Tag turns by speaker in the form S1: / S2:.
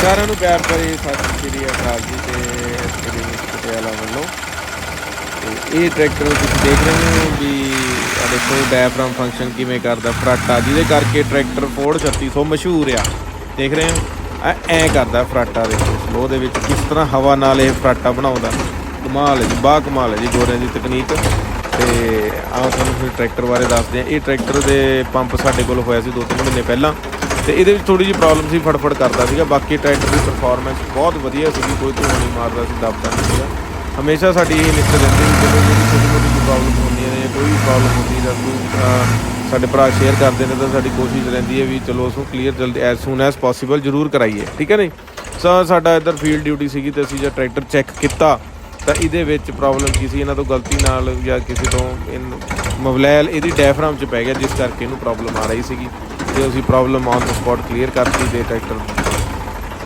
S1: ਸਾਰਿਆਂ ਨੂੰ ਪਿਆਰ ਭਰੀ ਸਤਿ ਸ਼੍ਰੀ ਅਕਾਲ ਜੀ ਤੇ ਸ੍ਰੀ ਪਟਿਆਲਾ ਵੱਲੋਂ। ਤੇ ਇਹ ਟਰੈਕਟਰ ਤੁਸੀਂ ਦੇਖ ਰਹੇ ਹੋ ਵੀ ਆ ਦੇਖੋ ਡਾਇਫਰਾਮ ਫੰਕਸ਼ਨ ਕਿਵੇਂ ਕਰਦਾ। ਫਰਾਟਾ ਜਿਹਦੇ ਕਰਕੇ ਟਰੈਕਟਰ ਫੋਰਡ 3600 ਮਸ਼ਹੂਰ ਆ। ਦੇਖ ਰਹੇ ਹੋ? ਐ ਕਰਦਾ ਫਰਾਟਾ ਦੇਖੋ ਸਲੋ ਦੇ ਵਿੱਚ ਕਿਸ ਤਰ੍ਹਾਂ ਹਵਾ ਨਾਲ ਇਹ ਫਰਾਟਾ ਬਣਾਉਂਦਾ। ਕਮਾਲ ਹੈ ਜੀ ਬਾ ਕਮਾਲ ਹੈ ਜੀ ਗੋਰਿਆਂ ਦੀ ਤਕਨੀਕ। ਤੇ ਆਹ ਤੁਹਾਨੂੰ ਫਿਰ ਟਰੈਕਟਰ ਬਾਰੇ ਦੱਸਦੇ ਆ ਇਹ ਟਰੈਕਟਰ ਦੇ ਪੰਪ ਸਾਡੇ ਕੋਲ ਹੋਇਆ ਸੀ 2-3 ਮਹੀਨੇ ਪਹਿਲਾਂ। ਤੇ ਇਹਦੇ ਵਿੱਚ ਥੋੜੀ ਜਿਹੀ ਪ੍ਰੋਬਲਮ ਸੀ ਫਟਫਟ ਕਰਦਾ ਸੀਗਾ। ਬਾਕੀ ਟਰੈਕਟਰ ਦੀ ਪਰਫਾਰਮੈਂਸ ਬਹੁਤ ਵਧੀਆ ਸੀਗੀ, ਕੋਈ ਧੂਆਂ ਨਹੀਂ ਮਾਰਦਾ ਸੀ, ਦਬਦਾ ਨਹੀਂ ਸੀਗਾ। ਹਮੇਸ਼ਾ ਸਾਡੀ ਇਹ ਲਿਖਤ ਰਹਿੰਦੀ ਸੀ, ਜਦੋਂ ਜਿਹੜੀ ਛੋਟੀ ਮੋਟੀ ਕੋਈ ਪ੍ਰੋਬਲਮ ਹੁੰਦੀ ਹੈ ਕੋਈ ਵੀ ਪ੍ਰੋਬਲਮ ਹੁੰਦੀ ਹੈ ਕੋਈ ਸਾਡੇ ਭਰਾ ਸ਼ੇਅਰ ਕਰਦੇ ਨੇ, ਤਾਂ ਸਾਡੀ ਕੋਸ਼ਿਸ਼ ਰਹਿੰਦੀ ਹੈ ਵੀ ਚਲੋ ਉਸ ਨੂੰ ਕਲੀਅਰ ਜਲਦੀ ਐਸ ਸੂਨ ਐਸ ਪੋਸੀਬਲ ਜ਼ਰੂਰ ਕਰਾਈਏ। ਠੀਕ ਹੈ ਨਹੀਂ? ਸੋ ਸਾਡਾ ਇੱਧਰ ਫੀਲਡ ਡਿਊਟੀ ਸੀਗੀ ਤੇ ਅਸੀਂ ਜਦ ਟਰੈਕਟਰ ਚੈੱਕ ਕੀਤਾ, ਤਾਂ ਇਹਦੇ ਵਿੱਚ ਪ੍ਰੋਬਲਮ ਕੀ ਸੀ? ਇਹਨਾਂ ਤੋਂ ਗਲਤੀ ਨਾਲ ਜਾਂ ਕਿਸੇ ਤੋਂ ਮੋਬਾਈਲ ਇਹਦੀ ਡਾਇਫਰਾਮ 'ਚ ਪੈ ਗਿਆ, ਜਿਸ ਕਰਕੇ ਇਹਨੂੰ ਪ੍ਰੋਬਲਮ ਆ ਰਹੀ ਸੀਗੀ। ਤੇ ਅਸੀਂ problem on the spot clear ਕਰਤੀ ਤੇ ਟਰੈਕਟਰ